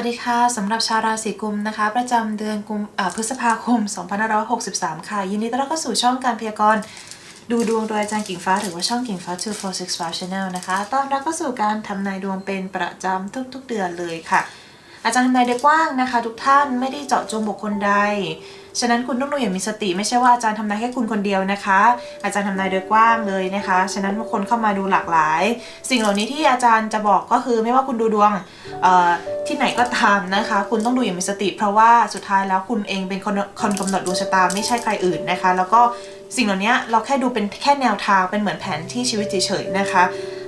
สวัสดีค่ะสำหรับชาวราศีกุมนะคะ ประจำเดือนกุมพฤษภาคม 2563 ค่ะ ยินดีต้อนรับเข้าสู่ช่องการพยากรณ์ดูดวงโดยอาจารย์กิ่งฟ้าหรือว่าช่องกิ่งฟ้า 2465 Channel นะคะต้อนรับเข้าสู่การทำนายดวงเป็นประจำทุกๆเดือนเลยค่ะ อาจารย์ทำนายโดยกว้างนะคะ ทุกท่านไม่ได้เจาะจงบุคคลใด ฉะนั้นคุณต้องดูอย่างมีสติไม่ใช่ว่าอาจารย์ทำนายแค่คุณคนเดียวนะคะ อาจารย์ทำนายโดยกว้างเลยนะคะ ฉะนั้นคนเข้ามาดูหลากหลาย สิ่งเหล่านี้ที่อาจารย์จะบอกก็คือไม่ว่าคุณดูดวง ที่ไหนก็ตามนะคะ คุณต้องดูอย่างมีสติ เพราะว่าสุดท้ายแล้วคุณเองเป็นคนคนกำหนดดวงชะตาไม่ใช่ใครอื่นนะคะ แล้วก็สิ่งเหล่านี้เราแค่ดูเป็นแค่แนวทางเป็นเหมือนแผนที่ชีวิตเฉยๆนะคะ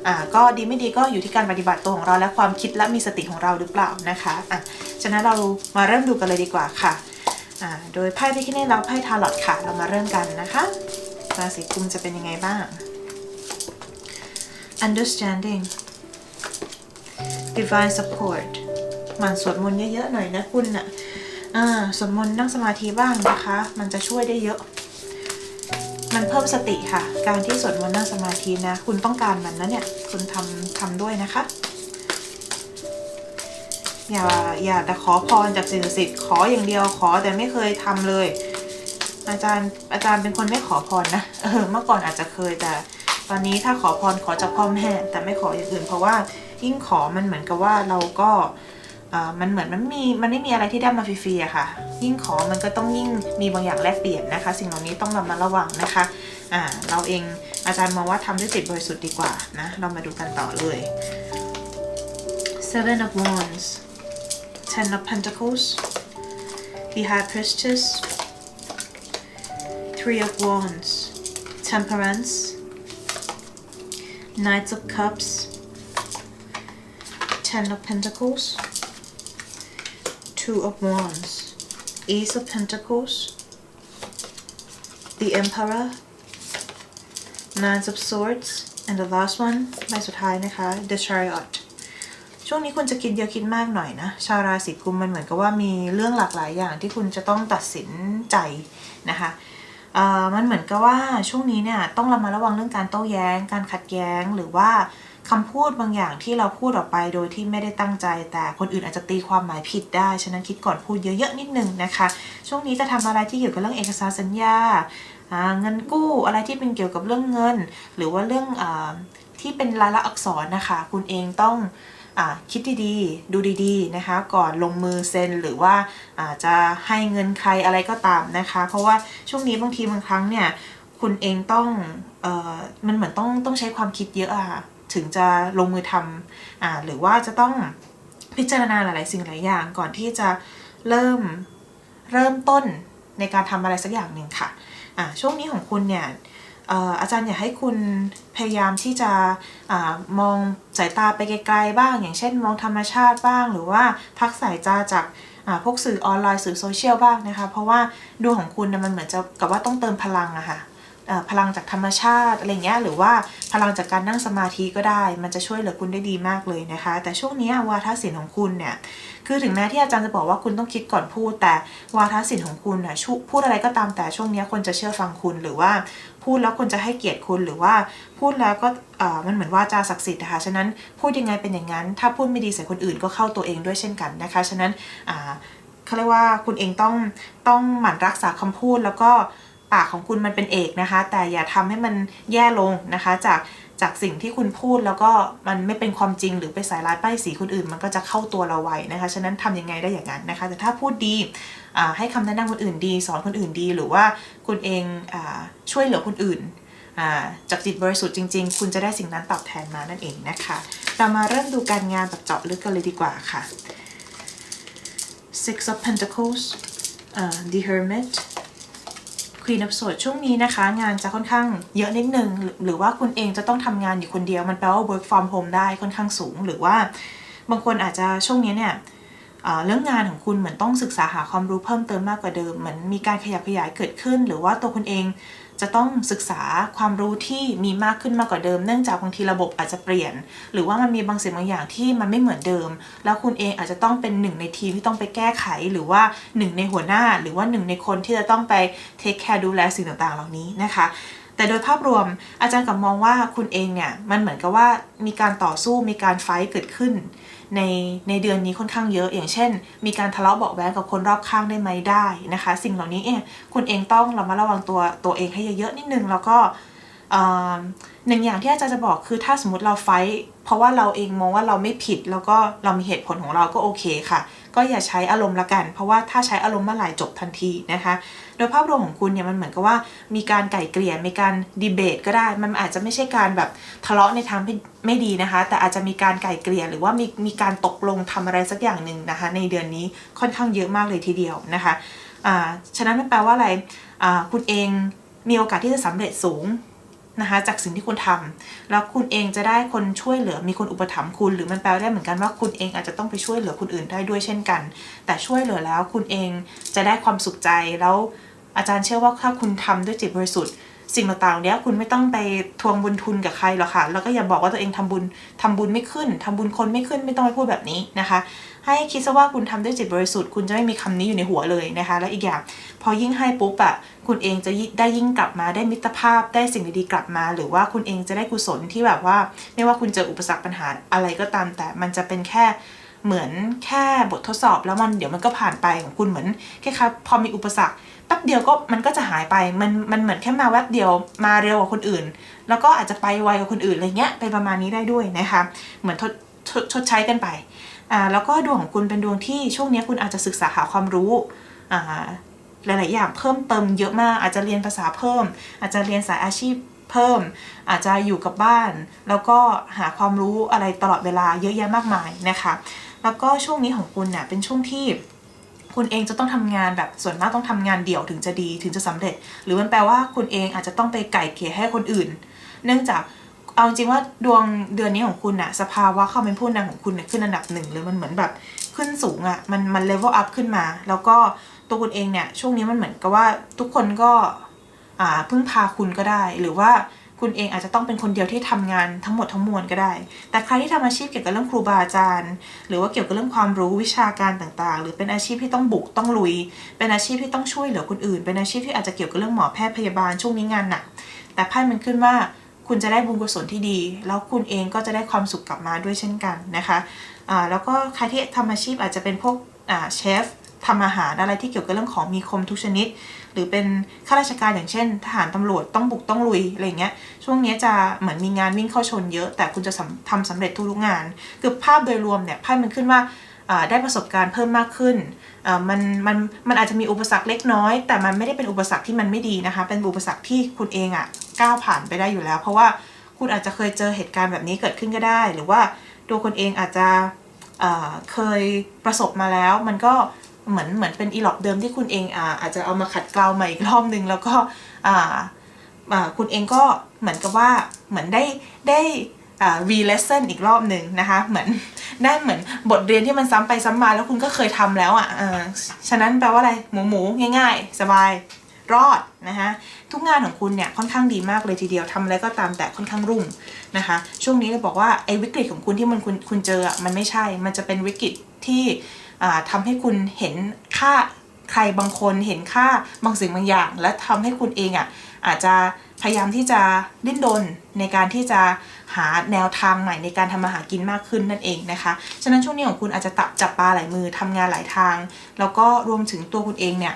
อ่าก็ดีไม่ดีก็อยู่ที่การปฏิบัติตัวของเราและความคิดและมีสติของเราหรือเปล่านะคะอะฉะนั้นเรามาเริ่มดูกันเลยดีกว่าค่ะอ่าโดยไพ่ที่คิดให้เราไพ่ทาร์ลอตค่ะ เรามาเริ่มกันนะคะราศีกุมจะเป็นยังไงบ้าง understanding divine support มันสวดมนต์เยอะๆหน่อยนะคุณน่ะอ่าสวดมนต์นั่งสมาธิบ้างนะคะ มันจะช่วยได้เยอะ มันเพิ่มสติค่ะ การที่สวดมนต์นั่งสมาธินะ คุณต้องการมันนะเนี่ย คุณทำทำด้วยนะคะ อย่าอย่าแต่ขอพรจากสิ่งศักดิ์สิทธิ์ขออย่างเดียวขอแต่ไม่เคยทำเลย อาจารย์อาจารย์เป็นคนไม่ขอพรนะเออเมื่อก่อนอาจจะเคยแต่ตอนนี้ถ้าขอพรขอจากพ่อแม่แต่ไม่ขออย่างอื่นเพราะว่ายิ่งขอมันเหมือนกับว่าเราก็ มันเหมือนมันมีมันไม่มีอะไรที่ได้มาฟรีๆอะค่ะ ยิ่งขอมันก็ต้องยิ่งมีบางอย่างแลกเปลี่ยนนะคะ สิ่งเหล่านี้ต้องระมัดระวังนะคะอ่าเราเองอาจารย์มองว่าทำด้วยจิตบริสุทธิ์ดีกว่านะ เรามาดูกันต่อเลย Seven of Wands Ten of Pentacles The High Priestess Three of Wands Temperance Knights of Cups Ten of Pentacles Two of Wands Ace of Pentacles The Emperor Nine of Swords and the last one ใบสุดท้ายนะคะ The Chariot ช่วงนี้คุณจะคิดเยอะคิดมากหน่อยนะ ชาวราศีกุมมันเหมือนกับว่ามีเรื่องหลากหลายอย่างที่คุณจะต้องตัดสินใจนะคะมันเหมือนกับว่าช่วงนี้เนี่ยต้องระมัดระวังเรื่องการโต้แย้ง การขัดแย้งหรือว่า คำพูดบางอย่างที่เราพูดออกไปโดยที่ไม่ได้ตั้งใจ แต่คนอื่นอาจจะตีความหมายผิดได้ ฉะนั้นคิดก่อนพูดเยอะๆนิดนึงนะคะ ช่วงนี้จะทำอะไรที่เกี่ยวกับเรื่องเอกสารสัญญาเงินกู้อะไรที่เป็นเกี่ยวกับเรื่องเงิน หรือว่าเรื่องอที่เป็นลายลักษณ์อักษรนะคะ คุณเองต้องอคิดดีๆ ดูดีๆนะคะ ก่อนลงมือเซ็นหรือว่าอาจจะให้เงินใครอะไรก็ตามนะคะ เพราะว่าช่วงนี้บางทีบางครั้งเนี่ยคุณเองต้องออมันเหมือนต้องต้องใช้ความคิดเยอะอะค่ะ ถึงจะลงมือทำอ่าหรือว่าจะต้องพิจารณาหลาย ๆ สิ่งหลายอย่างก่อนที่จะเริ่มเริ่มต้นในการทำอะไรสักอย่างหนึ่งค่ะอ่าช่วงนี้ของคุณเนี่ยอาจารย์อยากให้คุณพยายามที่จะอมองสายตาไปไกลๆบ้าง อย่างเช่น มองธรรมชาติบ้าง หรือว่าพักสายตาจากพวกสื่อออนไลน์สื่อโซเชียลบ้างนะคะ เพราะว่าดวงของคุณเนี่ยมันเหมือนจะกับว่าต้องเติมพลังอะค่ะเอ่อ พลังจากธรรมชาติอะไรเงี้ยหรือว่าพลังจากการนั่งสมาธิก็ได้ มันจะช่วยเหลือคุณได้ดีมากเลยนะคะ แต่ช่วงนี้วาทศิลป์ของคุณเนี่ยคือถึงแม้ที่อาจารย์จะบอกว่าคุณต้องคิดก่อนพูด แต่วาทศิลป์ของคุณน่ะพูดอะไรก็ตามแต่ช่วงนี้คนจะเชื่อฟังคุณหรือว่าพูดแล้วคนจะให้เกียรติคุณหรือว่าพูดแล้วก็มันเหมือนว่าจาศักดิ์สิทธิ์นะคะฉะนั้นพูดยังไงเป็นอย่างนั้น ถ้าพูดไม่ดีใส่คนอื่นก็เข้าตัวเองด้วยเช่นกันนะคะ ฉะนั้นเขาเรียกว่าคุณเองต้องต้องหมั่นรักษาคำพูดแล้วก็ ปากของคุณมันเป็นเอกนะคะ แต่อย่าทำให้มันแย่ลงนะคะ จากจากสิ่งที่คุณพูดแล้วก็มันไม่เป็นความจริงหรือไปสายร้ายป้ายสีคนอื่น มันก็จะเข้าตัวเราไว้นะคะ ฉะนั้นทำยังไงได้อย่างนั้นนะคะ แต่ถ้าพูดดีให้คำแนะนำคนอื่นดี สอนคนอื่นดี หรือว่าคุณเองอช่วยเหลือคนอื่นจากจิตบริสุทธิ์จริง ๆ คุณจะได้สิ่งนั้นตอบแทนมานั่นเองนะคะ เรามาเริ่มดูการงานแบบเจาะลึกกันเลยดีกว่าค่ะ Six of Pentacles อ่า The Hermit Queen of Swords ช่วงนี้นะคะ งานจะค่อนข้างเยอะนิดนึง หรือว่าคุณเองจะต้องทำงานอยู่คนเดียว มันแปลว่า work from home ได้ค่อนข้างสูง หรือว่าบางคนอาจจะช่วงนี้เนี่ยเรื่องงานของคุณเหมือนต้องศึกษาหาความรู้เพิ่มเติมมากกว่าเดิม เหมือนมีการขยับขยายเกิดขึ้น หรือว่าตัวคุณเอง จะต้องศึกษาความรู้ที่มีมากขึ้นมากกว่าเดิม เนื่องจากบางทีระบบอาจจะเปลี่ยน หรือว่ามันมีบางสิ่งบางอย่างที่มันไม่เหมือนเดิม แล้วคุณเองอาจจะต้องเป็นหนึ่งในทีมที่ต้องไปแก้ไข หรือว่าหนึ่งในหัวหน้า หรือว่าหนึ่งในคนที่จะต้องไปเทคแคร์ดูแลสิ่งต่างๆ เหล่านี้นะคะแต่โดยภาพรวมอาจารย์กลับมองว่าคุณเองเนี่ยมันเหมือนกับว่ามีการต่อสู้มีการไฟท์เกิดขึ้น ในในเดือนนี้ค่อนข้างเยอะ อย่างเช่น มีการทะเลาะเบาะแว้งกับคนรอบข้างได้ไหมได้นะคะ สิ่งเหล่านี้เองคุณเองต้องเรามาระวังตัวตัวเองให้เยอะๆนิดนึงแล้วก็หนึ่งอย่างที่อาจารย์จะบอกคือถ้าสมมติเราไฟท์เพราะว่าเราเองมองว่าเราไม่ผิด แล้วก็เรามีเหตุผลของเราก็โอเคค่ะ ก็อย่าใช้อารมณ์ละกัน เพราะว่าถ้าใช้อารมณ์เมื่อไหร่จบทันทีนะคะ โดยภาพรวมของคุณเนี่ยมันเหมือนกับว่ามีการไก่เกลี่ยมีการดีเบตก็ได้ มันอาจจะไม่ใช่การแบบทะเลาะในทางไม่ไมดีนะคะ แต่อาจจะมีการไก่เกลี่ยหรือว่ามีมีการตกลงทำอะไรสักอย่างหนึ่งนะคะ ในเดือนนี้ค่อนข้างเยอะมากเลยทีเดียวนะคะอ่าฉะนั้นมันแปลว่าอะไรอ่าคุณเองมีโอกาสที่จะสำเร็จสูง นะคะจากสิ่งที่คุณทำแล้วคุณเองจะได้คนช่วยเหลือมีคนอุปถัมภ์คุณ หรือมันแปลได้เหมือนกันว่าคุณเองอาจจะต้องไปช่วยเหลือคนอื่นได้ด้วยเช่นกัน แต่ช่วยเหลือแล้วคุณเองจะได้ความสุขใจแล้วอาจารย์เชื่อว่าถ้าคุณทำด้วยจิตบริสุทธิ์ สิ่งต่างๆเนี้ยคุณไม่ต้องไปทวงบุญทุนกับใครหรอกค่ะ แล้วก็อย่าบอกว่าตัวเองทำบุญทำบุญไม่ขึ้นทำบุญคนไม่ขึ้นไม่ต้องไปพูดแบบนี้นะคะ ให้คิดซะว่าคุณทำด้วยจิตบริสุทธิ์คุณจะไม่มีคำนี้อยู่ในหัวเลยนะคะ และอีกอย่างพอยิ่งให้ปุ๊บอะคุณเองจะได้ยิ่งกลับมาได้มิตรภาพได้สิ่งดีๆกลับมา หรือว่าคุณเองจะได้กุศลที่แบบว่า ไม่ว่าคุณเจออุปสรรคปัญหาอะไรก็ตาม แต่มันจะเป็นแค่เหมือนแค่บททดสอบแล้วมันเดี๋ยวมันก็ผ่านไปของคุณเหมือนแค่ครับพอมีอุปสรรค แป๊บเดียวก็มันก็จะหายไปมันมันเหมือนแค่มาแวบเดียวมาเร็วกว่าคนอื่น แล้วก็อาจจะไปไวกว่าคนอื่นอะไรเงี้ยเป็นประมาณนี้ได้ด้วยนะคะ เหมือนทดชดชดใช้กันไปอ่าแล้วก็ดวงของคุณเป็นดวงที่ช่วงนี้คุณอาจจะศึกษาหาความรู้อ่าหลาย ๆ อย่างเพิ่มเติมเยอะมากอาจจะเรียนภาษาเพิ่ม อาจจะเรียนสายอาชีพเพิ่ม อาจจะอยู่กับบ้าน แล้วก็หาความรู้อะไรตลอดเวลาเยอะแยะมากมายนะคะ แล้วก็ช่วงนี้ของคุณเนี่ยเป็นช่วงที่ คุณเองจะต้องทำงานแบบส่วนมากต้องทำงานเดี่ยวถึงจะดีถึงจะสำเร็จ หรือมันแปลว่าคุณเองอาจจะต้องไปไก่เกลี่ยให้คนอื่น เนื่องจากเอาจริงว่าดวงเดือนนี้ของคุณอะสภาวะความเป็นผู้นำของคุณเนี่ยขึ้นอันดับหนึ่งเลยมันเหมือนแบบขึ้นสูงอะมันมันเลเวลอัพขึ้นมา แล้วก็ตัวคุณเองเนี่ยช่วงนี้มันเหมือนกับว่าทุกคนก็อ่าพึ่งพาคุณก็ได้หรือว่า คุณเองอาจจะต้องเป็นคนเดียวที่ทำงานทั้งหมดทั้งมวลก็ได้ แต่ใครที่ทำอาชีพเกี่ยวกับเรื่องครูบาอาจารย์ หรือว่าเกี่ยวกับเรื่องความรู้วิชาการต่างๆ หรือเป็นอาชีพที่ต้องบุกต้องลุย เป็นอาชีพที่ต้องช่วยเหลือคนอื่น เป็นอาชีพที่อาจจะเกี่ยวกับเรื่องหมอแพทย์พยาบาลช่วงนี้งานหนัก แต่ไพ่มันขึ้นว่าคุณจะได้บุญกุศลที่ดี แล้วคุณเองก็จะได้ความสุขกลับมาด้วยเช่นกันนะคะอ่าแล้วก็ใครที่ทำอาชีพอาจจะเป็นพวกเชฟ ทำอาหารอะไรที่เกี่ยวกับเรื่องของมีคมทุกชนิด หรือเป็นข้าราชการอย่างเช่น ทหารตำรวจต้องบุกต้องลุยอะไรเงี้ยช่วงนี้จะเหมือนมีงานวิ่งเข้าชนเยอะ แต่คุณจะสำทำสำเร็จทุกๆงาน คือภาพโดยรวมเนี่ยไพ่มันขึ้นว่าได้ประสบการณ์เพิ่มมากขึ้น มันมันมันอาจจะมีอุปสรรคเล็กน้อย แต่มันไม่ได้เป็นอุปสรรคที่มันไม่ดีนะคะ เป็นอุปสรรคที่คุณเองอะ่ะก้าวผ่านไปได้อยู่แล้ว เพราะว่าคุณอาจจะเคยเจอเหตุการณ์แบบนี้เกิดขึ้นก็ได้ หรือว่าตัวคนเองอาจจะเคยประสบมาแล้ว มันก็ เหมือนเหมือนเป็นอีหลอบเดิมที่คุณเองอ่าอาจจะเอามาขัดเกลาใหม่อีกรอบนึงแล้วก็อ่าอ่าคุณเองก็เหมือนกับว่าเหมือนได้ได้อ่า re lesson อีกรอบหนึ่งนะคะ เหมือนได้เหมือนบทเรียนที่มันซ้ำไปซ้ำมาแล้วคุณก็เคยทำแล้วอะฉะนั้นแปลว่าอะไรหมูหมูง่าย ๆ สบายรอดนะคะทุกงานของคุณเนี่ยค่อนข้างดีมากเลยทีเดียวทำอะไรก็ตามแต่ค่อนข้างรุ่งนะคะ ช่วงนี้เลยบอกว่าไอ้วิกฤตของคุณที่มันคุณคุณเจออะมันไม่ใช่ มันจะเป็นวิกฤตที่ อ่าทำให้คุณเห็นค่าใครบางคนเห็นค่าบางสิ่งบางอย่าง และทำให้คุณเองอะอาจจะพยายามที่จะดิ้นรนในการที่จะหาแนวทางใหม่ในการทำมาหากินมากขึ้นนั่นเองนะคะ ฉะนั้นช่วงนี้ของคุณอาจจะตับจับปลาหลายมือทำงานหลายทาง แล้วก็รวมถึงตัวคุณเองเนี่ย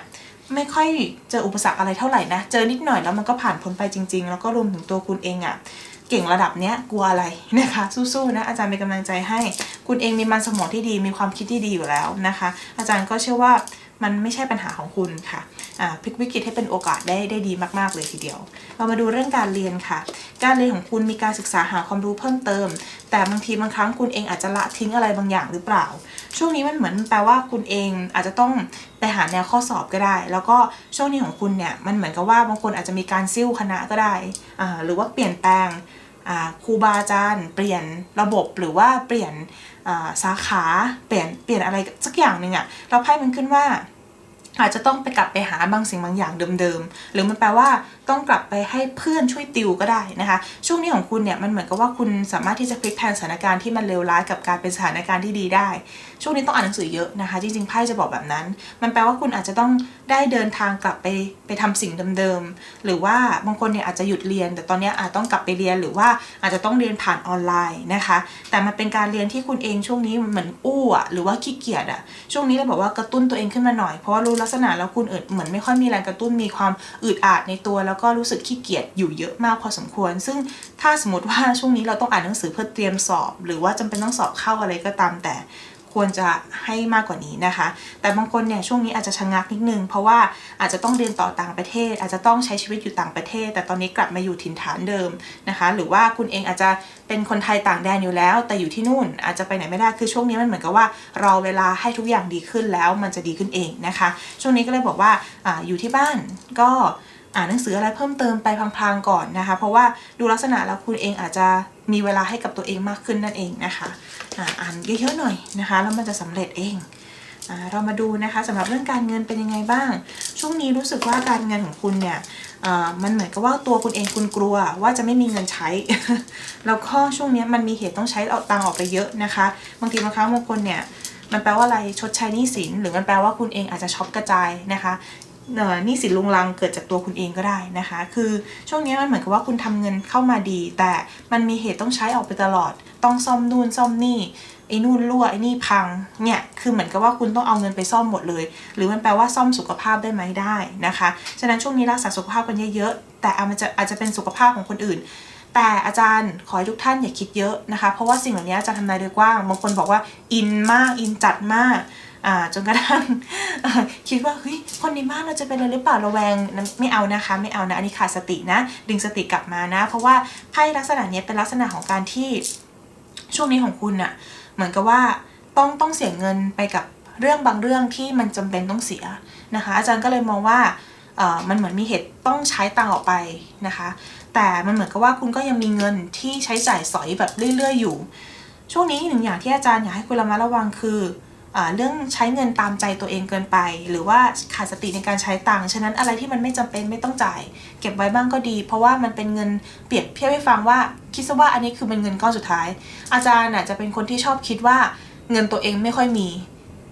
ไม่ค่อยเจออุปสรรคอะไรเท่าไหร่นะ เจอนิดหน่อยแล้วมันก็ผ่านพ้นไปจริง ๆ แล้วก็รวมถึงตัวคุณเองอะ่ะ เก่งระดับเนี้ยกลัวอะไรนะคะ สู้ๆนะอาจารย์เป็นกำลังใจให้ คุณเองมีมันสมองที่ดีมีความคิดที่ดีอยู่แล้วนะคะ อาจารย์ก็เชื่อว่า มันไม่ใช่ปัญหาของคุณค่ะอ่าพลิกวิกฤตให้เป็นโอกาสได้ได้ดีมากๆเลยทีเดียว เรามาดูเรื่องการเรียนค่ะ การเรียนของคุณมีการศึกษาหาความรู้เพิ่มเติม แต่บางทีบางครั้งคุณเองอาจจะละทิ้งอะไรบางอย่างหรือเปล่า ช่วงนี้มันเหมือนแปลว่าคุณเองอาจจะต้องไปหาแนวข้อสอบก็ได้ แล้วก็ช่วงนี้ของคุณเนี่ยมันเหมือนกับว่าบางคนอาจจะมีการซิ่วคณะก็ได้อ่าหรือว่าเปลี่ยนแปลงอ่าครูบาอาจารย์ เปลี่ยนระบบหรือว่าเปลี่ยน สาขาเปลี่ยนเปลี่ยนอะไรสักอย่างหนึ่งอะเราไพ่มันขึ้นว่า อาจจะต้องไปกลับไปหาบางสิ่งบางอย่างเดิมๆ หรือมันแปลว่า ต้องกลับไปให้เพื่อนช่วยติวก็ได้นะคะ ช่วงนี้ของคุณเนี่ยมันเหมือนกับว่าคุณสามารถที่จะพลิกแพลงสถานการณ์ที่มันเลวร้ายกับการเป็นสถานการณ์ที่ดีได้ ช่วงนี้ต้องอ่านหนังสือเยอะนะคะ จริงๆไพ่จะบอกแบบนั้น มันแปลว่าคุณอาจจะต้องได้เดินทางกลับไปไปทำสิ่งเดิมๆหรือว่าบางคนเนี่ยอาจจะหยุดเรียน แต่ตอนนี้อาจต้องกลับไปเรียนหรือว่าอาจจะต้องเรียนผ่านออนไลน์นะคะ แต่มันเป็นการเรียนที่คุณเองช่วงนี้เหมือนอู้อะหรือว่าขี้เกียจอะช่วงนี้เลยบอกว่ากระตุ้นตัวเองขึ้นมาหน่อยเพราะว่ารู้ลักษณะแล้วคุณเอิดเหมือนไม่ค่อยมีแรงกระตุ้นมีความอึดอัดในตัวแล้วก็รู้สึกขี้เกียจอยู่เยอะมากพอสมควร ซึ่งถ้าสมมติว่าช่วงนี้เราต้องอ่านหนังสือเพื่อเตรียมสอบ หรือว่าจำเป็นต้องสอบเข้าอะไรก็ตามแต่ควรจะให้มากกว่านี้นะคะ แต่บางคนเนี่ยช่วงนี้อาจจะชะงักนิดนึง เพราะว่าอาจจะต้องเรียนต่อต่างประเทศ อาจจะต้องใช้ชีวิตอยู่ต่างประเทศ แต่ตอนนี้กลับมาอยู่ถิ่นฐานเดิมนะคะ หรือว่าคุณเองอาจจะเป็นคนไทยต่างแดนอยู่แล้ว แต่อยู่ที่นู่นอาจจะไปไหนไม่ได้ คือช่วงนี้มันเหมือนกับว่ารอเวลาให้ทุกอย่างดีขึ้นแล้วมันจะดีขึ้นเองนะคะ ช่วงนี้ก็เลยบอกว่าอาอยู่ที่บ้านก็ อ่านหนังสืออะไรเพิ่มเติมไปพลางๆก่อนนะคะ เพราะว่าดูลักษณะแล้วคุณเองอาจจะมีเวลาให้กับตัวเองมากขึ้นนั่นเองนะคะอ่านเยอะๆหน่อยนะคะแล้วมันจะสำเร็จเองอเรามาดูนะคะสำหรับเรื่องการเงินเป็นยังไงบ้าง ช่วงนี้รู้สึกว่าการเงินของคุณเนี่ยมันเหมือนกับว่าตัวคุณเองคุณกลัวว่าจะไม่มีเงินใช้ แล้วก็ช่วงนี้มันมีเหตุต้องใช้เอาตังออกไปเยอะนะคะ บางทีบางครั้งบางคนเนี่ยมันแปลว่าอะไรชดใช้หนี้สิน หรือมันแปลว่าคุณเองอาจจะช็อปกระจายนะคะ นี้สินลุงลังเกิดจากตัวคุณเองก็ได้นะคะ คือช่วงนี้มันเหมือนกับว่าคุณทำเงินเข้ามาดี แต่มันมีเหตุต้องใช้ออกไปตลอด ต้องซ่อมนู่นซ่อมนี่ไอ้นู่นรั่วไอ้นี่พังเนี่ยคือเหมือนกับว่าคุณต้องเอาเงินไปซ่อมหมดเลย หรือมันแปลว่าซ่อมสุขภาพได้ไหมได้นะคะฉะนั้นช่วงนี้รักษาสุขภาพกันเยอะๆแต่อาจจะอาจจะเป็นสุขภาพของคนอื่นแต่อาจารย์ขอให้ทุกท่านอย่าคิดเยอะนะคะ เพราะว่าสิ่งเหล่านี้อาจารย์ทำนายโดยกว้าง บางคนบอกว่าอินมากอินจัดมาก จนกระทั่งคิดว่าเฮ้ยคนนบ้มานเราจะเป็นอะไรหรือเปล่าระแวงนไม่เอานะคะ ไม่เอานะอันนี้ขาดสตินะ ดึงสติกลับมานะ เพราะว่าไพ่ลักษณะนี้เป็นลักษณะของการที่ช่วงนี้ของคุณอะเหมือนกับว่าต้องต้องเสียเงินไปกับเรื่องบางเรื่องที่มันจำเป็นต้องเสียนะคะ อาจารย์ก็เลยมองว่ามันเหมือนมีเหตุต้องใช้ตังออกไปนะคะ แต่มันเหมือนกับว่าคุณก็ยังมีเงินที่ใช้จ่ายสอยแบบเรื่อย ๆ อยู่ ช่วงนี้หนึ่งอย่างที่อาจารย์อยากให้คุณระมัดระวังคือ เรื่องใช้เงินตามใจตัวเองเกินไป หรือว่าขาดสติในการใช้ตังค์ฉะนั้นอะไรที่มันไม่จำเป็นไม่ต้องจ่าย เก็บไว้บ้างก็ดี เพราะว่ามันเป็นเงินเปรียบเทียบให้ฟังว่าคิดซะว่าอันนี้คือเป็นเงินก้อนสุดท้าย อาจารย์น่ะจะเป็นคนที่ชอบคิดว่าเงินตัวเองไม่ค่อยมี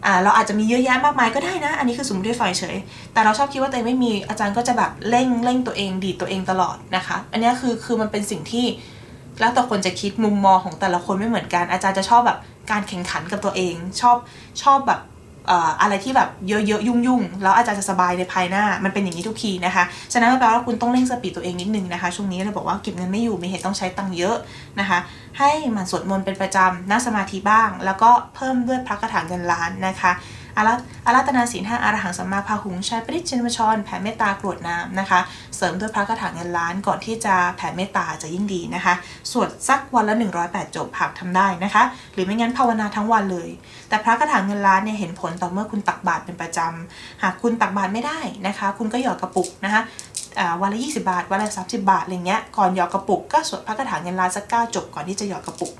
อ่าเราอาจจะมีเยอะแยะมากมายก็ได้นะ อันนี้คือสมมติให้ฝ่ายเฉย แต่เราชอบคิดว่าตัวเองไม่มีอาจารย์ก็จะแบบเร่งเร่งตัวเองดีตัวเองตลอดนะคะ อันนี้คือคือมันเป็นสิ่งที่ แล้วแต่คนจะคิดมุมมองของแต่ละคนไม่เหมือนกัน อาจารย์จะชอบแบบการแข่งขันกับตัวเอง ชอบชอบแบบอะไรที่แบบเยอะๆยุ่งๆแล้วอาจารย์จะสบายในภายหน้า มันเป็นอย่างนี้ทุกทีนะคะฉะนั้นแปลว่าคุณต้องเร่งสปีดตัวเองนิดนึงนะคะช่วงนี้เราบอกว่าเก็บเงินไม่อยู่มีเหตุต้องใช้ตังค์เยอะนะคะ ให้มันสวดมนต์เป็นประจำนั่งสมาธิบ้าง แล้วก็เพิ่มด้วยพระคาถาเงินล้านนะคะ อารัอารัตนาศีลห้าอารหังสัมมาพาหุงใช้ปริจินวชร แผ่เมตตากรวดน้ำนะคะ เสริมด้วยพระคาถาเงินล้านก่อนที่จะแผ่เมตตาจะยิ่งดีนะคะ สวดสักวันละ 108 จบหากทำได้นะคะ หรือไม่งั้นภาวนาทั้งวันเลย แต่พระคาถาเงินล้านเนี่ยเห็นผลต่อเมื่อคุณตักบาตรเป็นประจำหากคุณตักบาตรไม่ได้นะคะ คุณก็หยอดกระปุกนะคะวันละ 20 บาท วันละ 30 บาทอะไรเงี้ยก่อนหยอดกระปุกก็สวดพระคาถาเงินล้านสักเก้าจบก่อนที่จะหยอดกระปุก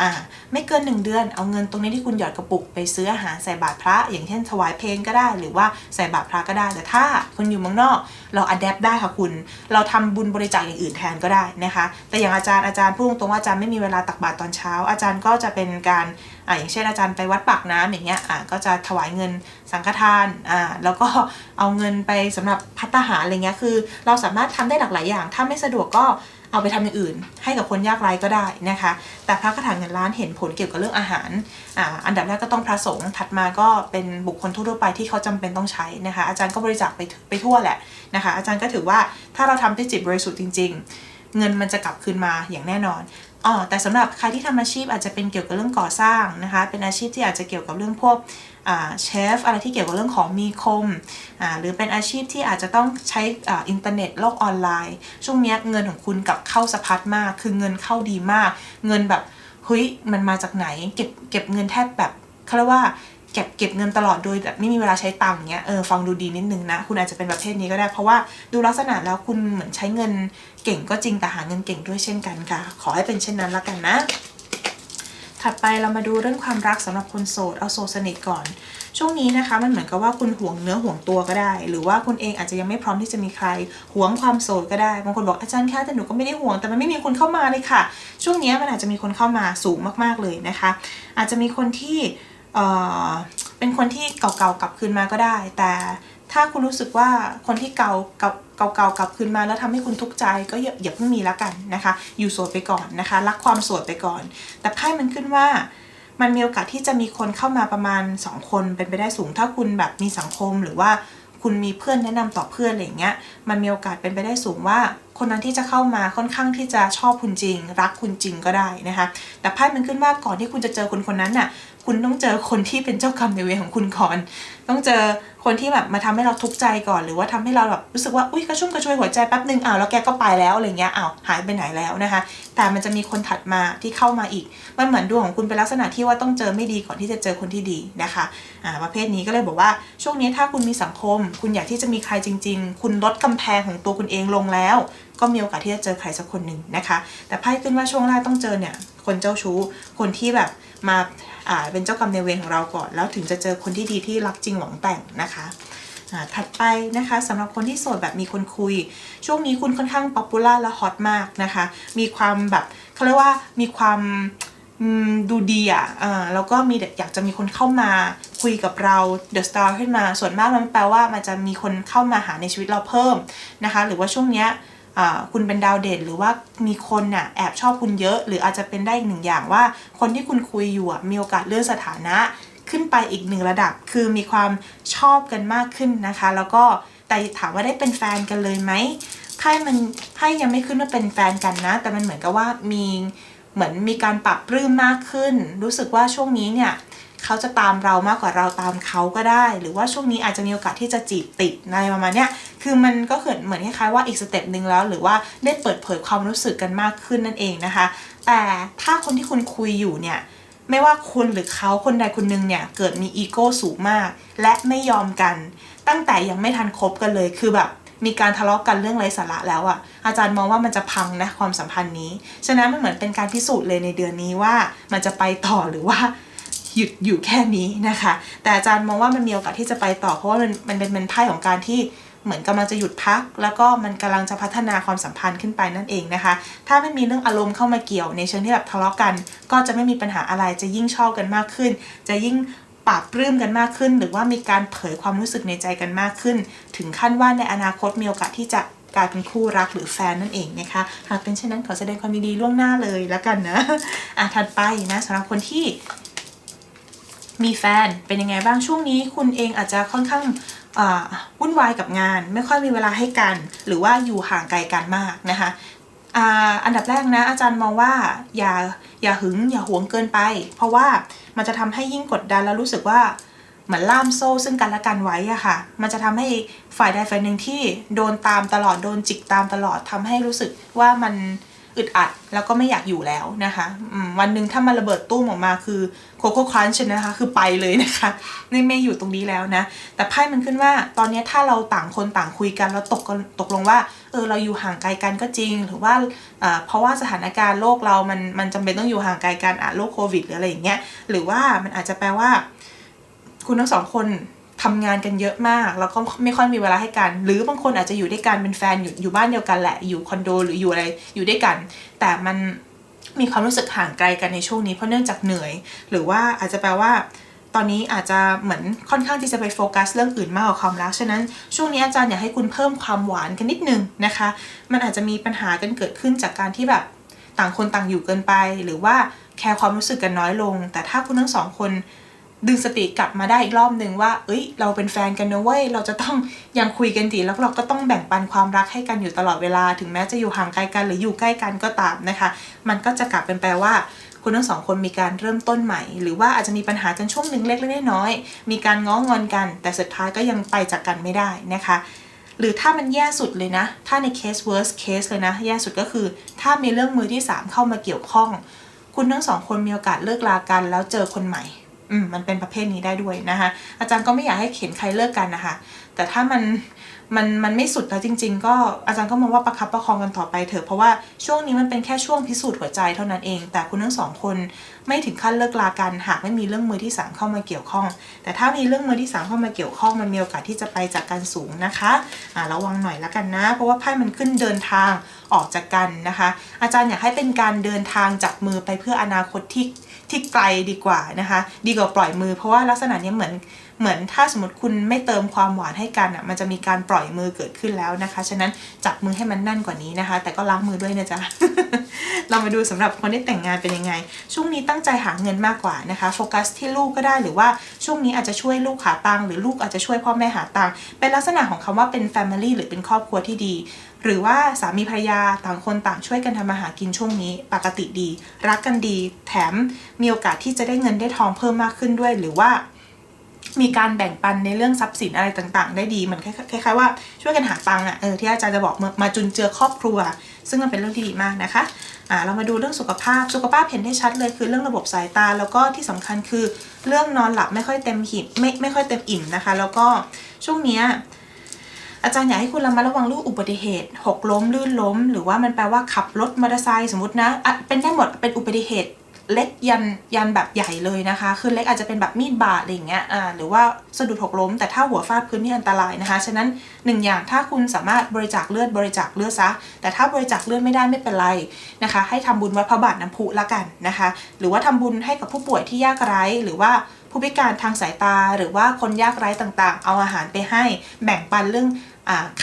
อ่าไม่เกิน 1 เดือนเอาเงินตรงนี้ที่คุณหยอดกระปุกไปซื้ออาหารใส่บาตรพระ อย่างเช่นถวายเพลงก็ได้ หรือว่าใส่บาตรพระก็ได้ แต่ถ้าคุณอยู่เมืองนอก เราอัดแอปได้ค่ะคุณ เราทำบุญบริจาคอย่างอื่นแทนก็ได้นะคะ แต่อย่างอาจารย์อาจารย์พูดตรงว่าอาจารย์ไม่มีเวลาตักบาตรตอนเช้า อาจารย์ก็จะเป็นการอ่าอย่างเช่นอาจารย์ไปวัดปากน้ำอย่างเงี้ยอ่าก็จะถวายเงินสังฆทานอ่าแล้วก็เอาเงินไปสำหรับพัตตาหารอะไรเงี้ยคือ เราสามารถทำได้หลากหลายอย่าง ถ้าไม่สะดวกก็ เอาไปทำอย่างอื่น ให้กับคนยากไร้ก็ได้นะคะ แต่พระคาถาเงินล้านเห็นผลเกี่ยวกับเรื่องอาหารอ่าอันดับแรกก็ต้องพระสงฆ์ถัดมาก็เป็นบุคคลทั่วไปที่เขาจำเป็นต้องใช้นะคะ อาจารย์ก็บริจาคไปไปทั่วแหละนะคะ อาจารย์ก็ถือว่าถ้าเราทำด้วยจิตบริสุทธิ์จริง ๆ เงินมันจะกลับคืนมาอย่างแน่นอน อ๋อแต่สำหรับใครที่ทำอาชีพอาจจะเป็นเกี่ยวกับเรื่องก่อสร้างนะคะ เป็นอาชีพที่อาจจะเกี่ยวกับเรื่องพวกเชฟอะไรที่เกี่ยวกับเรื่องของมีคม หรือเป็นอาชีพที่อาจจะต้องใช้ออินเทอร์เน็ตโลกออนไลน์ ช่วงนี้เงินของคุณกับเข้าสะพัดมาก คือเงินเข้าดีมาก เงินแบบเฮ้ยมันมาจากไหน เก็บเก็บเงินแทบแบบเขาเรียกว่า เก็บเก็บเงินตลอดโดยแบบไม่มีเวลาใช้ตังค์เงี้ยเออฟังดูดีนิดนึงนะ คุณอาจจะเป็นประเภทนี้ก็ได้ เพราะว่าดูลักษณะแล้วคุณเหมือนใช้เงินเก่งก็จริงแต่หาเงินเก่งด้วยเช่นกันค่ะ ขอให้เป็นเช่นนั้นละกันนะ ถัดไปเรามาดูเรื่องความรักสำหรับคนโสดเอาโสดสนิทก่อน ช่วงนี้นะคะมันเหมือนกับว่าคุณห่วงเนื้อห่วงตัวก็ได้ หรือว่าคุณเองอาจจะยังไม่พร้อมที่จะมีใครห่วงความโสดก็ได้บางคนบอกอาจารย์คะแต่หนูก็ไม่ได้ห่วงแต่มันไม่มีคนเข้ามาเลยค่ะ ช่วงนี้มันอาจจะมีคนเข้ามาสูงมากๆเลยนะคะ อาจจะมีคนที่ เป็นคนที่เก่าๆกลับคืนมาก็ได้ แต่ถ้าคุณรู้สึกว่าคนที่เก่ากับเก่าๆกลับคืนมาแล้วทำให้คุณทุกข์ใจก็อย่าเพิ่งมีแล้วกันนะคะ อยู่โสดไปก่อนนะคะ รักความโสดไปก่อน แต่ไพ่มันขึ้นว่ามันมีโอกาสที่จะมีคนเข้ามาประมาณ 2 คนเป็นไปได้สูง ถ้าคุณแบบมีสังคมหรือว่าคุณมีเพื่อนแนะนำต่อเพื่อนอะไรเงี้ย มันมีโอกาสเป็นไปได้สูงว่า คนนั้นที่จะเข้ามาค่อนข้างที่จะชอบคุณจริง รักคุณจริงก็ได้นะคะ แต่ไพ่มันขึ้นว่าก่อนที่คุณจะเจอคนคนนั้นน่ะ คุณต้องเจอคนที่เป็นเจ้ากรรมในเวรของคุณก่อน ต้องเจอคนที่แบบมาทำให้เราทุกข์ใจก่อน หรือว่าทำให้เราแบบรู้สึกว่าอุ้ยกระชุ่มกระชวยหัวใจแป๊บหนึ่งอ้าวแล้วแกก็ไปแล้วอะไรเงี้ยอ้าวหายไปไหนแล้วนะคะ แต่มันจะมีคนถัดมาที่เข้ามาอีก มันเหมือนดวงของคุณเป็นลักษณะที่ว่าต้องเจอไม่ดีก่อนที่จะเจอคนที่ดีนะคะอ่าประเภทนี้ก็เลยบอกว่าช่วงนี้ถ้าคุณมีสังคม คุณอยากที่จะมีใครจริง ๆ คุณลดกำแพงของตัวคุณเองลงแล้ว ก็มีโอกาสที่จะเจอใครสักคนหนึ่งนะคะ แต่ไพ่ขึ้นว่าช่วงแรกต้องเจอเนี่ยคนเจ้าชู้คนที่แบบมา เป็นเจ้ากรรมในเวรของเราก่อน แล้วถึงจะเจอคนที่ดีที่รักจริงหวังแต่งนะคะอ่าถัดไปนะคะสำหรับคนที่โสดแบบมีคนคุย ช่วงนี้คุณค่อนข้างป๊อปปูล่าและฮอตมากนะคะ มีความแบบเขาเรียกว่ามีความดูดีอะอ่าแล้วก็มีอยากจะมีคนเข้ามาคุยกับเราเดอะสตาร์ขึ้นมาส่วนมากมันแปลว่ามันจะมีคนเข้ามาหาในชีวิตเราเพิ่มนะคะ หรือว่าช่วงเนี้ย คุณเป็นดาวเด่นหรือว่ามีคนน่ะแอบชอบคุณเยอะ หรืออาจจะเป็นได้อีกหนึ่งอย่างว่า คนที่คุณคุยอยู่มีโอกาสเลื่อนสถานะ ขึ้นไปอีกหนึ่งระดับ คือมีความชอบกันมากขึ้นนะคะ แล้วก็แต่ถามว่าได้เป็นแฟนกันเลยไหมไพ่มันไพ่ยังไม่ขึ้นว่าเป็นแฟนกันนะ แต่มันเหมือนกับว่ามีเหมือนมีการปรับปรื้มมากขึ้น รู้สึกว่าช่วงนี้เนี่ยเขาจะตามเรามากกว่าเราตามเขาก็ได้ หรือว่าช่วงนี้อาจจะมีโอกาสที่จะจีบติดอะไรประมาณเนี้ย คือมันก็เกิดเหมือนคล้ายๆว่าอีกสเต็ปหนึ่งแล้ว หรือว่าได้เปิดเผยความรู้สึกกันมากขึ้นนั่นเองนะคะ แต่ถ้าคนที่คุณคุยอยู่เนี่ยไม่ว่าคุณหรือเขาคนใดคนหนึ่งเนี่ยเกิดมีอีโก้สูงมาก และไม่ยอมกัน ตั้งแต่ยังไม่ทันคบกันเลยคือแบบมีการทะเลาะกันเรื่องไร้สาระแล้วอะ่ะ อาจารย์มองว่ามันจะพังนะความสัมพันธ์นี้ ฉะนั้นมันเหมือนเป็นการพิสูจน์เลยในเดือนนี้ว่า มันจะไปต่อหรือว่าหยุดอยู่แค่นี้นะคะ แต่อาจารย์มองว่ามันมีโอกาสที่จะไปต่อเพราะว่ามันมันเป็นเป็นไพ่ของการที่ เหมือนกำลังจะหยุดพัก แล้วก็มันกำลังจะพัฒนาความสัมพันธ์ขึ้นไปนั่นเองนะคะ ถ้าไม่มีเรื่องอารมณ์เข้ามาเกี่ยวในเชิงที่แบบทะเลาะกัน ก็จะไม่มีปัญหาอะไรจะยิ่งชอบกันมากขึ้น จะยิ่งปราบปลื้มกันมากขึ้น หรือว่ามีการเผยความรู้สึกในใจกันมากขึ้น ถึงขั้นว่าในอนาคตมีโอกาสที่จะกลายเป็นคู่รักหรือแฟนนั่นเองนะคะ หากเป็นเช่นนั้นขอแสดงความดีล่วงหน้าเลยแล้วกันนะ อะถัดไปนะสำหรับคนที่มีแฟนเป็นยังไงบ้างช่วงนี้คุณเองอาจจะค่อนข้าง วุ่นวายกับงาน ไม่ค่อยมีเวลาให้กัน หรือว่าอยู่ห่างไกลกันมากนะคะอันดับแรกนะอาจารย์มองว่าอย่าอย่าหึงอย่าหวงเกินไป เพราะว่ามันจะทำให้ยิ่งกดดันแล้วรู้สึกว่าเหมือนล่ามโซ่ซึ่งกันและกันไว้อะค่ะ มันจะทำให้ฝ่ายใดฝ่ายหนึ่งที่โดนตามตลอดโดนจิกตามตลอดทำให้รู้สึกว่ามัน อึดอัดแล้วก็ไม่อยากอยู่แล้วนะคะวันหนึ่งถ้ามันระเบิดตุ้มออกมาคือโคโค่ครันช์นะคะ คือไปเลยนะคะนี่ไม่อยู่ตรงนี้แล้วนะ แต่ไพ่มันขึ้นว่าตอนนี้ถ้าเราต่างคนต่างคุยกันแล้วตกตกลงว่าเออเราอยู่ห่างไกลกันก็จริง หรือว่าเอ่อเพราะว่าสถานการณ์โลกเรามันมันจำเป็นต้องอยู่ห่างไกลกันอะโรคโควิดหรืออะไรอย่างเงี้ยหรือว่ามันอาจจะแปลว่า คุณทั้งสองคน ทำงานกันเยอะมาก แล้วก็ไม่ค่อยมีเวลาให้กัน หรือบางคนอาจจะอยู่ด้วยกันเป็นแฟนอยู่อยู่บ้านเดียวกันแหละอยู่คอนโดหรืออยู่อะไรอยู่ด้วยกัน แต่มันมีความรู้สึกห่างไกลกันในช่วงนี้เพราะเนื่องจากเหนื่อย หรือว่าอาจจะแปลว่า ตอนนี้อาจจะเหมือนค่อนข้างที่จะไปโฟกัสเรื่องอื่นมากกว่าความรักฉะนั้นช่วงนี้อาจารย์อยากให้คุณเพิ่มความหวานกันนิดนึงนะคะ มันอาจจะมีปัญหากันเกิดขึ้นจากการที่แบบต่างคนต่างอยู่เกินไป หรือว่าแคร์ความรู้สึกกันน้อยลง แต่ถ้าคุณทั้งสองคน ดึงสติกลับมาได้อีกรอบหนึ่งว่า เอ้ย เราเป็นแฟนกันนะเว้ย เราจะต้องยังคุยกันดีแล้วเราก็ต้องแบ่งปันความรักให้กันอยู่ตลอดเวลา ถึงแม้จะอยู่ห่างไกลกันหรืออยู่ใกล้กันก็ตามนะคะ มันก็จะกลับเป็นแปลว่า คุณทั้งสองคนมีการเริ่มต้นใหม่ หรือว่าอาจจะมีปัญหากันช่วงหนึ่งเล็กๆน้อยๆมีการง้องอนกัน แต่สุดท้ายก็ยังไปจากกันไม่ได้นะคะ หรือถ้ามันแย่สุดเลยนะ ถ้าในเคส worst case เลยนะ แย่สุดก็คือ ถ้ามีเรื่องมือที่สามเข้ามาเกี่ยวข้อง คุณทั้งสองคนมีโอกาสเลิกลากันแล้วเจอคนใหม่ อืมมันเป็นประเภทนี้ได้ด้วยนะคะ อาจารย์ก็ไม่อยากให้เข็นใครเลิกกันนะคะ แต่ถ้ามันมันมันไม่สุดแล้วจริง ๆ ก็อาจารย์ก็มองว่าประคับประคองกันต่อไปเถอะเพราะว่าช่วงนี้มันเป็นแค่ช่วงพิสูจน์หัวใจเท่านั้นเอง แต่คุณทั้งสองคนไม่ถึงขั้นเลิกลากันหากไม่มีเรื่องมือที่สามเข้ามาเกี่ยวข้อง แต่ถ้ามีเรื่องมือที่สามเข้ามาเกี่ยวข้องมันมีโอกาสที่จะไปจากการสูงนะคะอ่าระวังหน่อยละกันนะ เพราะว่าไพ่มันขึ้นเดินทางออกจากกันนะคะ อาจารย์อยากให้เป็นการเดินทางจับมือไปเพื่ออนาคตที่ ที่ไกลดีกว่านะคะ ดีกว่าปล่อยมือ เพราะว่าลักษณะนี้เหมือนเหมือนถ้าสมมติคุณไม่เติมความหวานให้กันอะมันจะมีการปล่อยมือเกิดขึ้นแล้วนะคะ ฉะนั้นจับมือให้มันแน่นกว่านี้นะคะ แต่ก็ล้างมือด้วยนะจ๊ะ เรามาดูสำหรับคนที่แต่งงานเป็นยังไง ช่วงนี้ตั้งใจหาเงินมากกว่านะคะ โฟกัสที่ลูกก็ได้หรือว่าช่วงนี้อาจจะช่วยลูกหาตังค์หรือลูกอาจจะช่วยพ่อแม่หาตังค์เป็นลักษณะของคำว่าเป็น Family หรือเป็นครอบครัวที่ดี หรือว่าสามีภรรยาต่างคนต่างช่วยกันทำมาหากินช่วงนี้ ปกติดี รักกันดี แถมมีโอกาสที่จะได้เงินได้ทองเพิ่มมากขึ้นด้วย หรือว่า มีการแบ่งปันในเรื่องทรัพย์สินอะไรต่างๆ ได้ดีเหมือนคล้ายๆว่าช่วยกันหาตังค์อะเออที่อาจารย์จะบอกมามาจุนเจือครอบครัว ซึ่งมันเป็นเรื่องที่ดีมากนะคะอ่าเรามาดูเรื่องสุขภาพสุขภาพเห็นได้ชัดเลยคือเรื่องระบบสายตา แล้วก็ที่สำคัญคือเรื่องนอนหลับไม่ค่อยเต็มหิบไม่ไม่ค่อยเต็มอิ่มนะคะ แล้วก็ช่วงเนี้ย อาจารย์อยากให้คุณระมัดระวังเรื่องอุบัติเหตุ หกล้มลื่นล้ม หรือว่ามันแปลว่าขับรถมอเตอร์ไซค์สมมตินะะเป็นได้หมดเป็นอุบัติเหตุเล็กยันยันแบบใหญ่เลยนะคะ คือเล็กอาจจะเป็นแบบมีดบาดอะไรอย่างเงี้ยอ่าหรือว่าสะดุดหกล้ม แต่ถ้าหัวฟาดพื้นนี่อันตรายนะคะ ฉะนั้นหนึ่งอย่างถ้าคุณสามารถบริจาคเลือดบริจาคเลือดซะ แต่ถ้าบริจาคเลือดไม่ได้ไม่เป็นไรนะคะ ให้ทำบุญวัดพระบาทน้ำพุละกันนะคะ หรือว่าทำบุญให้กับผู้ป่วยที่ยากไร้หรือว่าผู้พิการทางสายตา หรือว่าคนยากไร้ต่างๆ เอาอาหารไปให้แบ่งปันเรื่อง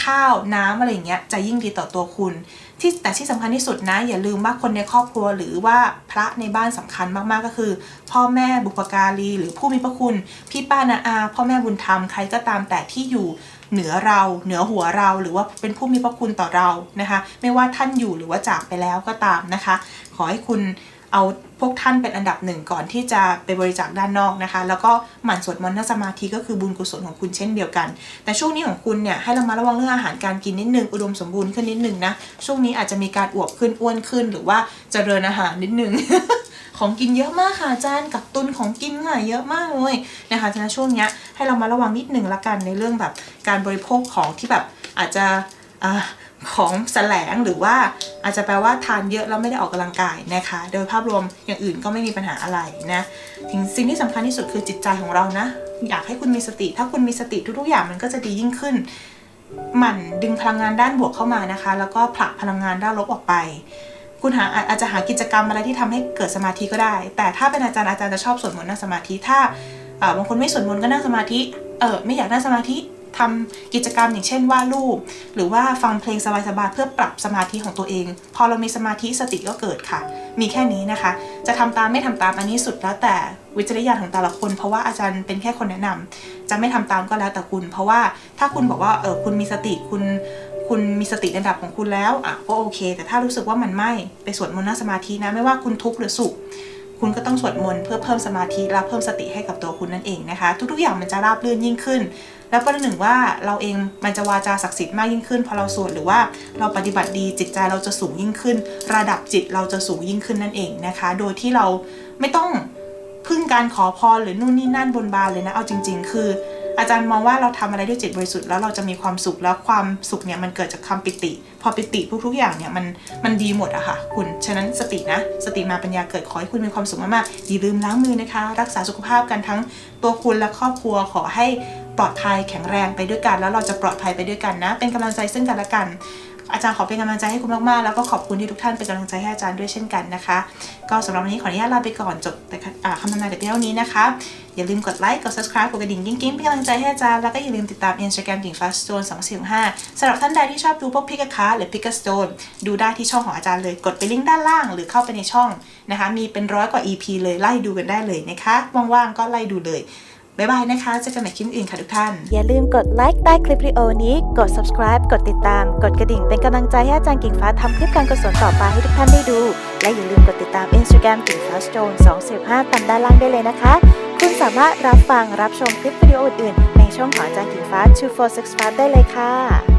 ข้าวน้ำอะไรเงี้ยจะยิ่งดีต่อตัวคุณ ที่แต่ที่สำคัญที่สุดนะ อย่าลืมว่าคนในครอบครัวหรือว่าพระในบ้านสำคัญมากๆก็คือ พ่อแม่บุพการีหรือผู้มีพระคุณ พี่ป้านาอา พ่อแม่บุญธรรมใครก็ตามแต่ที่อยู่เหนือเราเหนือหัวเราหรือว่าเป็นผู้มีพระคุณต่อเรานะคะ ไม่ว่าท่านอยู่หรือว่าจากไปแล้วก็ตามนะคะ ขอให้คุณ เอาพวกท่านเป็นอันดับหนึ่งก่อนที่จะไปบริจาคด้านนอกนะคะ แล้วก็หมั่นสวดมนต์นั่งสมาธิก็คือบุญกุศลของคุณเช่นเดียวกัน แต่ช่วงนี้ของคุณเนี่ยให้เรามาระวังเรื่องอาหารการกินนิดนึงอุดมสมบูรณ์ขึ้นนิดนึงนะช่วงนี้อาจจะมีการอวบขึ้นอ้วนขึ้น หรือว่าเจริญอาหารนิดนึงของกินเยอะมากค่ะอาจารย์กับตุนของกินค่ะเยอะมากเลยนะคะฉะนั้นช่วงเนี้ยให้เรามาระวังนิดนึงละกันในเรื่องแบบการบริโภคของที่แบบอาจจะอ่า ของแสลงหรือว่าอาจจะแปลว่าทานเยอะแล้วไม่ได้ออกกำลังกายนะคะ โดยภาพรวมอย่างอื่นก็ไม่มีปัญหาอะไรนะถึงสิ่งที่สำคัญที่สุดคือจิตใจของเรานะ อยากให้คุณมีสติ ถ้าคุณมีสติทุกๆอย่างมันก็จะดียิ่งขึ้นหมั่นดึงพลังงานด้านบวกเข้ามานะคะ แล้วก็ผลักพลังงานด้านลบออกไป คุณหาอาจจะหากิจกรรมอะไรที่ทำให้เกิดสมาธิก็ได้ แต่ถ้าเป็นอาจารย์อาจารย์จะชอบสวดมนต์นั่งสมาธิถ้าบางคนไม่สวดมนต์ก็นั่งสมาธิเออไม่อยากนั่งสมาธิ ทำกิจกรรมอย่างเช่นวาดรูป หรือว่าฟังเพลงสบายๆเพื่อปรับสมาธิของตัวเอง พอเรามีสมาธิสติก็เกิดค่ะ มีแค่นี้นะคะ จะทำตามไม่ทำตามอันนี้สุดแล้วแต่วิจารณญาณของแต่ละคน เพราะว่าอาจารย์เป็นแค่คนแนะนำจะไม่ทำตามก็แล้วแต่คุณ เพราะว่าถ้าคุณบอกว่าเออคุณมีสติคุณคุณมีสติในระดับของคุณแล้วอะก็โอเค แต่ถ้ารู้สึกว่ามันไม่ไปสวดมนต์นั่งสมาธินะไม่ว่าคุณทุกข์หรือสุข คุณก็ต้องสวดมนต์เพื่อเพิ่มสมาธิและเพิ่มสติให้กับตัวคุณนั่นเองนะคะ ทุกๆอย่างมันจะราบรื่นยิ่งขึ้น แล้วประหนึ่งว่าเราเองมันจะวาจาศักดิ์สิทธิ์มากยิ่งขึ้นพอเราสวดหรือว่าเราปฏิบัติดีจิตใจเราจะสูงยิ่งขึ้น ระดับจิตเราจะสูงยิ่งขึ้นนั่นเองนะคะ โดยที่เราไม่ต้องพึ่งการขอพรหรือนู่นนี่นั่นบนบานเลยนะเอาจริง ๆ คืออาจารย์มองว่าเราทำอะไรด้วยจิตบริสุทธิ์แล้วเราจะมีความสุขแล้วความสุขเนี่ยมันเกิดจากคำปิติ พอปิติทุกๆอย่างเนี่ยมันมันดีหมดอะค่ะ คุณฉะนั้นสตินะ สติมาปัญญาเกิดขอให้คุณมีความสุขมากๆอย่าลืมล้างมือนะคะ รักษาสุขภาพกันทั้งตัวคุณและครอบครัวขอให้ ปลอดภัยแข็งแรงไปด้วยกัน แล้วเราจะปลอดภัยไปด้วยกันนะ เป็นกำลังใจซึ่งกันและกัน อาจารย์ขอเป็นกำลังใจให้คุณมากๆ แล้วก็ขอบคุณที่ทุกท่านเป็นกำลังใจให้อาจารย์ด้วยเช่นกันนะคะ ก็สำหรับวันนี้ขออนุญาตลาไปก่อนจบแต่คำทำนายแต่เพียงเท่านี้นะคะ อย่าลืมกดไลค์ กด subscribe กดกระดิ่งกิ๊งๆเป็นกำลังใจให้อาจารย์ แล้วก็อย่าลืมติดตาม Instagram ดิ่ง Fast Stone 245สำหรับท่านใดที่ชอบดูพวกพิกาคาหรือพิกาสโตนดูได้ที่ช่องของอาจารย์เลย กดไปลิงก์ด้านล่าง หรือเข้าไปในช่องนะคะ มีเป็นร้อยกว่า EP เลยไล่ดูกันได้เลยนะคะ ว่างๆก็ไล่ดูเลย บ๊ายบายนะคะเจอกันใหม่คลิปอื่นค่ะทุกท่าน อย่าลืมกดไลค์ใต้คลิปวิดีโอนี้ กด subscribe กดติดตาม กดกระดิ่งเป็นกำลังใจให้อาจารย์กิ่งฟ้าทำคลิปการกุศลต่อไปให้ทุกท่านได้ดู และอย่าลืมกดติดตาม Instagram กิ่งฟ้าสโตน245ตามด้านล่างได้เลยนะคะ คุณสามารถรับฟังรับชมคลิปวิดีโออื่นๆในช่องของอาจารย์กิ่งฟ้า 2465 ได้เลยค่ะ